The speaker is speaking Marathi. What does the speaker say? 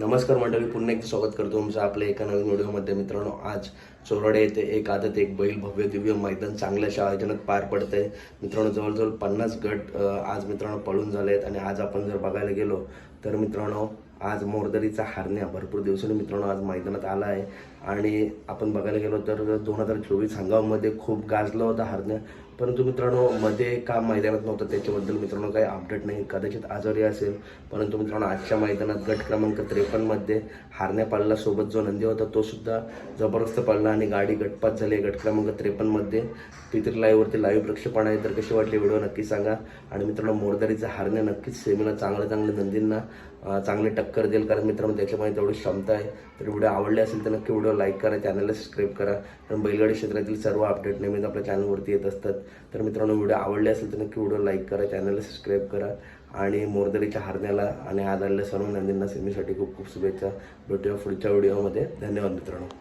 नमस्कार मंडळी पुन्हा एकदा स्वागत करतो तुमचं आपल्या एका नवीन व्हिडिओमध्ये. मित्रांनो आज चोराडे येथे एक आदत एक बैल भव्य दिव्य मैदान चांगल्याशा आयोजनात पार पडत आहे मित्रांनो जवळजवळ पन्नास गट आज मित्रांनो पळून झाले आहेत आणि आज आपण जर बघायला गेलो तर मित्रांनो आज मोरदरीचा हारण्या भरपूर दिवसांनी मित्रांनो आज मैदानात आला आहे. आणि आपण बघायला गेलो तर दोन हजार चोवीस हंगामामध्ये खूप गाजला होता हारण्या. परंतु मित्रांनो मध्ये का मैदानात नव्हतं त्याच्याबद्दल मित्रांनो काही अपडेट नाही. कदाचित आजारी असेल. परंतु मित्रांनो आजच्या मैदानात गट क्रमांक त्रेपन्नमध्ये हारण्या पाळला सोबत जो नंदी होता तो सुद्धा जबरदस्त पडला आणि गाडी गटपात झाली गट क्रमांक त्रेपन्नमध्ये. पितरी लाईव्हवरती लाईव्ह प्रक्षेपण आहे. तर कशी वाटली व्हिडिओ नक्की सांगा. आणि मित्रांनो मोरदारीचा हारण्या नक्कीच सेमीला चांगल्या चांगल्या नंदींना चांगले चांगली टक्कर देईल. कारण मित्रांनो त्याच्यामध्ये तेवढी क्षमता आहे. तर व्हिडिओ आवडले असेल तर नक्की व्हिडिओ लाईक करा चॅनलला सबस्क्राईब करा. कारण बैलगाडी क्षेत्रातील सर्व अपडेट नेहमीच आपल्या चॅनलवरती येत असतात. तर मित्रांनो व्हिडिओ आवडले असेल तर नक्की व्हिडिओ लाईक करा चॅनलला सबस्क्राईब करा. आणि मोरदरीच्या हारण्याला आणि आज आलेल्या सर्व नंदींना सेमीसाठी खूप खूप शुभेच्छा. भेटूया पुढच्या व्हिडिओमध्ये धन्यवाद मित्रांनो.